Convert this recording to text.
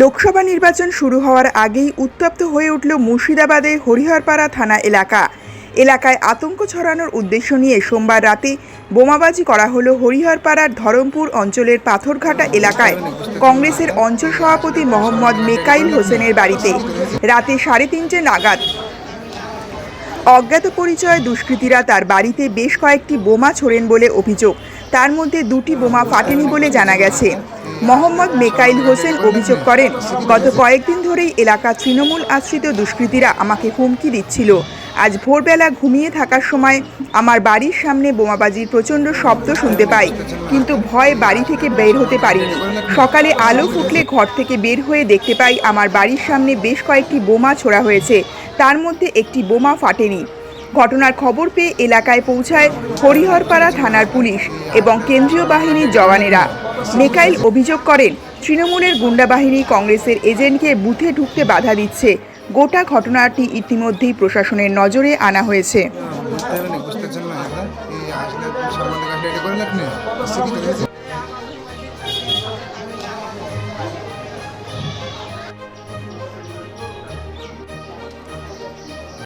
লোকসভা নির্বাচন শুরু হওয়ার আগেই উত্তপ্ত হয়ে উঠল মুর্শিদাবাদে হরিহরপাড়া থানা এলাকা। এলাকায় আতঙ্ক ছড়ানোর উদ্দেশ্য নিয়ে সোমবার রাতে বোমাবাজি করা হলো হরিহরপাড়ার ধরমপুর অঞ্চলের পাথরঘাটা এলাকায়। কংগ্রেসের অঞ্চল সভাপতি মোহাম্মদ মেকাইল হোসেনের বাড়িতে রাতে সাড়ে তিনটে নাগাদ অজ্ঞাত পরিচয় দুষ্কৃতীরা তার বাড়িতে বেশ কয়েকটি বোমা ছোড়েন বলে অভিযোগ। তার মধ্যে দুটি বোমা ফাটেনি বলে জানা গেছে। মোহাম্মদ মেকাইল হোসেন অভিযোগ করেন, গত কয়েকদিন ধরেই এলাকা তৃণমূল আশ্রিত দুষ্কৃতীরা আমাকে হুমকি দিচ্ছিল। আজ ভোরবেলা ঘুমিয়ে থাকার সময় আমার বাড়ির সামনে বোমাবাজির প্রচণ্ড শব্দ শুনতে পাই, কিন্তু ভয় বাড়ি থেকে বের হতে পারিনি। সকালে আলো ফুটলে ঘর থেকে বের হয়ে দেখতে পাই আমার বাড়ির সামনে বেশ কয়েকটি বোমা ছোড়া হয়েছে, তার মধ্যে একটি বোমা ফাটেনি। ঘটনার খবর পেয়ে এলাকায় পৌঁছায় হরিহরপাড়া থানার পুলিশ এবং কেন্দ্রীয় বাহিনীর জওয়ানেরা। মেকাইল অভিযোগ করেন, তৃণমূলের গুন্ডা বাহিনী কংগ্রেসের এজেন্টকে বুথে ঢুকতে বাধা দিচ্ছে। গোটা ঘটনাটি ইতিমধ্যেই প্রশাসনের নজরে আনা হয়েছে। বুঝতে